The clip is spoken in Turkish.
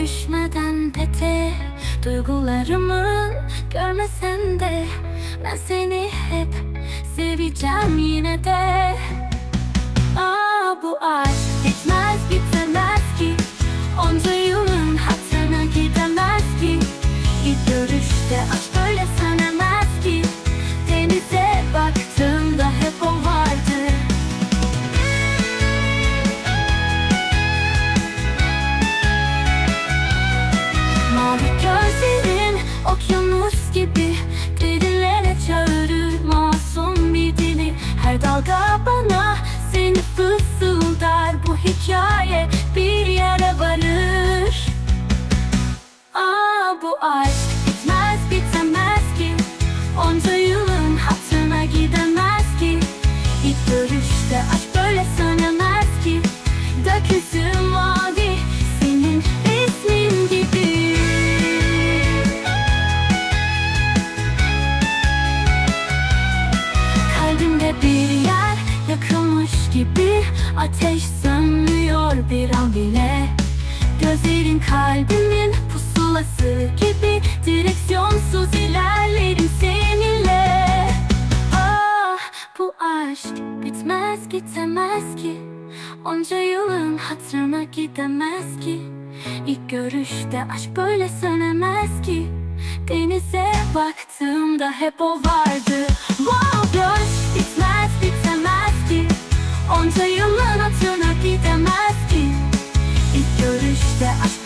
Düşmeden pete duygularımı görmesen de Ben seni hep seveceğim yine de. Her dalga bana seni fısıldar Bu hikaye bir yere varır. Aa bu aşk gibi Ateş sönmüyor bir an bile. Gözlerin kalbimin pusulası gibi Direksiyonsuz ilerlerim seninle. Ah bu aşk bitmez gidemez ki. Onca yılın hatırına gidemez ki. İlk görüşte aşk böyle sönemez ki. Denize baktığımda hep o vardı Onca yılın hatırına gidemez ki. İlk görüşte aşk